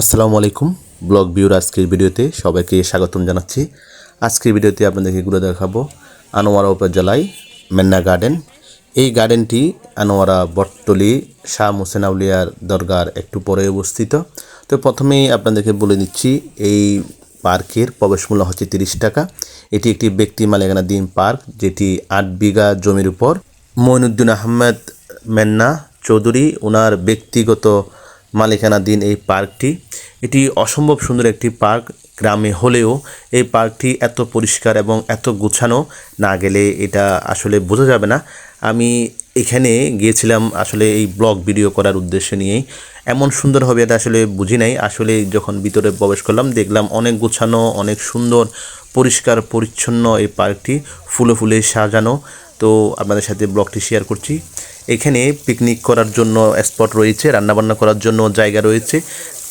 আসসালামু আলাইকুম। ব্লগ ভিউর আজকের ভিডিওতে সবাইকে স্বাগতম জানাচ্ছি। আজকের ভিডিওতে আপনাদেরকে ঘুরে দেখাবো আনোয়ারা উপজেলায় মেন্না গার্ডেন। এই গার্ডেনটি আনোয়ারা বটতলি, শাহ মুসেন আউলিয়ার দরগার একটু পরে অবস্থিত। তো প্রথমেই আপনাদেরকে বলে দিচ্ছি, এই পার্কের প্রবেশ মূল্য হচ্ছে তিরিশ টাকা। এটি একটি ব্যক্তি মালিকানাধীন পার্ক, যেটি আট বিঘা জমির উপর। মইনুদ্দিন আহমেদ মেন্না চৌধুরী ওনার ব্যক্তিগত মালিকানাধীন এই পার্কটি। এটি অসম্ভব সুন্দর একটি পার্ক। গ্রামে হলেও এই পার্কটি এত পরিষ্কার এবং এত গুছানো না গেলে এটা আসলে বোঝা যাবে না। আমি এখানে গিয়েছিলাম আসলে এই ব্লগ ভিডিও করার উদ্দেশ্য নিয়েই। এমন সুন্দর হবে এটা আসলে বুঝি নাই। আসলে যখন ভিতরে প্রবেশ করলাম, দেখলাম অনেক গুছানো, অনেক সুন্দর, পরিষ্কার, পরিচ্ছন্ন এই পার্কটি ফুলে ফুলে সাজানো। তো আপনাদের সাথে ব্লগটি শেয়ার করছি। এখানে পিকনিক করার জন্য স্পট রয়েছে, রান্নাবান্না করার জন্য জায়গা রয়েছে।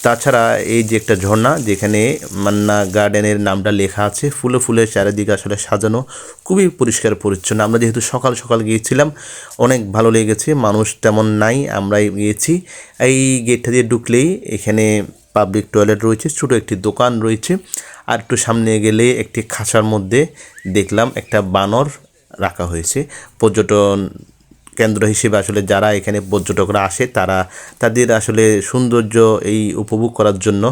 তাছাড়া এই যে একটা ঝর্ণা, যেখানে মান্না গার্ডেনের নামটা লেখা আছে, ফুলে ফুলে চারিদিকে আসলে সাজানো, খুবই পরিষ্কার পরিচ্ছন্ন। আমরা যেহেতু সকাল সকাল গিয়েছিলাম, অনেক ভালো লেগেছে, মানুষ তেমন নাই, আমরাই গিয়েছি। এই গেটটা দিয়ে ঢুকলেই এখানে পাবলিক টয়লেট রয়েছে, ছোটো একটি দোকান রয়েছে। আর একটু সামনে গেলে একটি খাঁচার মধ্যে দেখলাম একটা বানর রাখা হয়েছে। পর্যটন কেন্দ্র হিসেবে আসলে যারা এখানে পর্যটকরা আসে, তারা তাদের আসলে সৌন্দর্য এই উপভোগ করার জন্য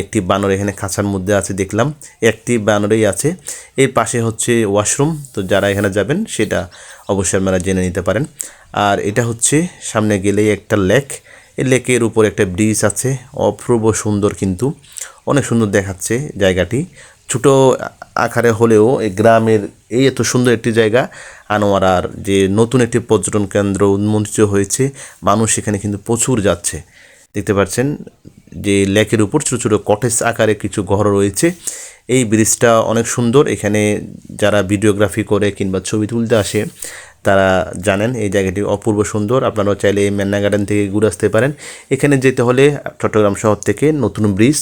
একটি বানর এখানে খাঁচার মধ্যে আছে দেখলাম। একটি বানরেই আছে। এর পাশে হচ্ছে ওয়াশরুম, তো যারা এখানে যাবেন সেটা অবশ্যই আপনারা জেনে নিতে পারেন। আর এটা হচ্ছে সামনে গেলেই একটা লেক। এই লেকের উপর একটা ব্রিজ আছে, অপূর্ব সুন্দর কিন্তু। অনেক সুন্দর দেখাচ্ছে জায়গাটি। ছোট আকারে হলেও এই গ্রামের এই এত সুন্দর একটি জায়গা, আনোয়ারার যে নতুন একটি পর্যটন কেন্দ্র উন্মোচিত হয়েছে, মানুষ সেখানে কিন্তু প্রচুর যাচ্ছে। দেখতে পাচ্ছেন যে লেকের উপর ছোটো ছোটো কটেজ আকারে কিছু ঘর রয়েছে। এই ব্রিজটা অনেক সুন্দর। এখানে যারা ভিডিওগ্রাফি করে কিংবা ছবি তুলতে আসে তারা জানেন এই জায়গাটি অপূর্ব সুন্দর। আপনারাও চাইলে এই মেন্না গার্ডেন থেকে ঘুরে আসতে পারেন। এখানে যেতে হলে চট্টগ্রাম শহর থেকে নতুন ব্রিজ,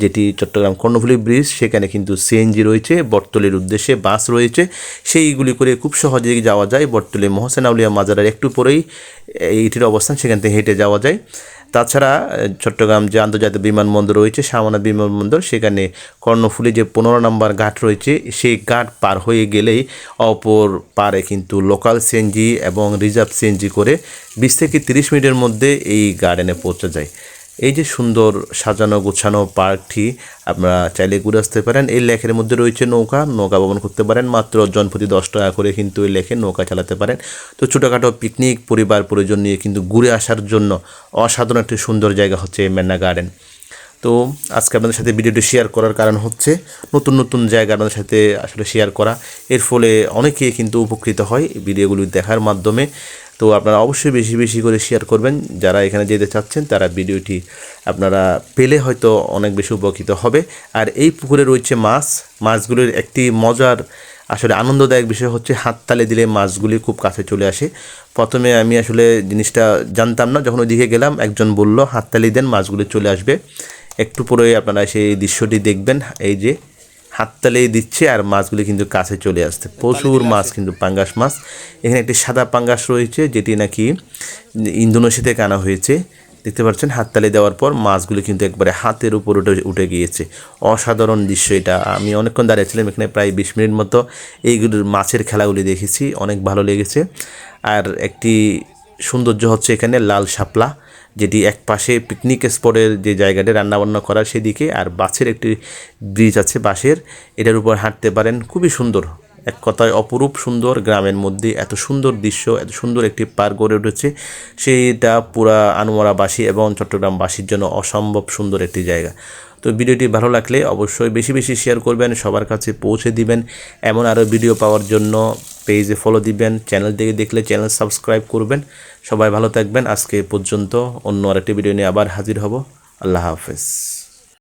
যেটি চট্টগ্রাম কর্ণফুলী ব্রিজ, সেখানে কিন্তু সিএনজি রয়েছে, বটতলির উদ্দেশ্যে বাস রয়েছে। সেইগুলি করে খুব সহজেই যাওয়া যায়। বটতলি মহসেন আউলিয়া মাজারের একটু পরেই এইটির অবস্থান, সেখান থেকে হেঁটে যাওয়া যায়। তাছাড়া চট্টগ্রাম যে আন্তর্জাতিক বিমানবন্দর রয়েছে সামনা বিমানবন্দর, সেখানে কর্ণফুলি যে পনেরো নম্বর ঘাট রয়েছে, সেই ঘাট পার হয়ে গেলেই অপর পারে কিন্তু লোকাল সিএনজি এবং রিজার্ভ সিএনজি করে বিশ থেকে তিরিশ মিনিটের মধ্যে এই গার্ডেনে পৌঁছে যায়। এই যে সুন্দর সাজানো, গোছানো পার্কটি আপনারা চাইলে ঘুরে আসতে পারেন। এই লেখের মধ্যে রয়েছে নৌকা নৌকা ভ্রমণ করতে পারেন। মাত্র জনপ্রতি দশ টাকা করে কিন্তু এই লেখে নৌকা চালাতে পারেন। তো ছোটোখাটো পিকনিক পরিবার, পরিজন নিয়ে কিন্তু ঘুরে আসার জন্য অসাধারণ একটি সুন্দর জায়গা হচ্ছে মেন্না গার্ডেন। তো আজকে আপনাদের সাথে ভিডিওটি শেয়ার করার কারণ হচ্ছে নতুন নতুন জায়গা আপনাদের সাথে আসলে শেয়ার করা। এর ফলে অনেকে কিন্তু উপকৃত হয় ভিডিওগুলি দেখার মাধ্যমে। তো আপনারা অবশ্যই বেশি বেশি করে শেয়ার করবেন। যারা এখানে যেতে চাচ্ছেন, তারা ভিডিওটি আপনারা পেলে হয়তো অনেক বেশি উপকৃত হবে। আর এই পুকুরে রয়েছে মাছ। মাছগুলির একটি মজার, আসলে আনন্দদায়ক বিষয় হচ্ছে হাততালি দিলে মাছগুলি খুব কাছে চলে আসে। প্রথমে আমি আসলে জিনিসটা জানতাম না, যখন ওইদিকে গেলাম, একজন বলল, হাততালি দেন, মাছগুলি চলে আসবে। একটু পরে আপনারা সেই দৃশ্যটি দেখবেন। এই যে হাততালি দিচ্ছে আর মাছগুলি কিন্তু কাছে চলে আসছে। প্রচুর মাছ কিন্তু পাঙ্গাস মাছ। এখানে একটি সাদা পাঙ্গাস রয়েছে যেটি নাকি ইন্দোনেশিয়া থেকে আনা হয়েছে। দেখতে পাচ্ছেন হাততালি দেওয়ার পর মাছগুলি কিন্তু একবারে হাতের উপর উঠে উঠে গিয়েছে। অসাধারণ দৃশ্য এটা। আমি অনেকক্ষণ দাঁড়িয়েছিলাম এখানে প্রায় বিশ মিনিট মতো এইগুলির মাছের খেলাগুলি দেখেছি অনেক ভালো লেগেছে। আর একটি সৌন্দর্য হচ্ছে এখানে লাল শাপলা। যেটি এক পাশে পিকনিক স্পটের যে জায়গাটা রান্নাবান্না করার সেদিকে, আর বাসের একটি ব্রিজ আছে বাঁশের। এটার উপর হাঁটতে পারেন, খুবই সুন্দর। এক কথায় অপরূপ সুন্দর গ্রামের মধ্যে এত সুন্দর দৃশ্য, এত সুন্দর একটি পার্ক গড়ে উঠেছে। সেইটা পুরা আনোয়ারাবাসী এবং চট্টগ্রামবাসীর জন্য অসম্ভব সুন্দর একটি জায়গা। তো ভিডিওটি ভালো লাগলে অবশ্যই বেশি বেশি শেয়ার করবেন, সবার কাছে পৌঁছে দিবেন। এমন আরও ভিডিও পাওয়ার জন্য পেজে ফলো দিবেন চ্যানেল থেকে দেখলে চ্যানেল সাবস্ক্রাইব করবেন। সবাই ভালো থাকবেন। আজকে পর্যন্ত অন্য আরেকটি ভিডিও নিয়ে আবার হাজির হব। আল্লাহ হাফেজ।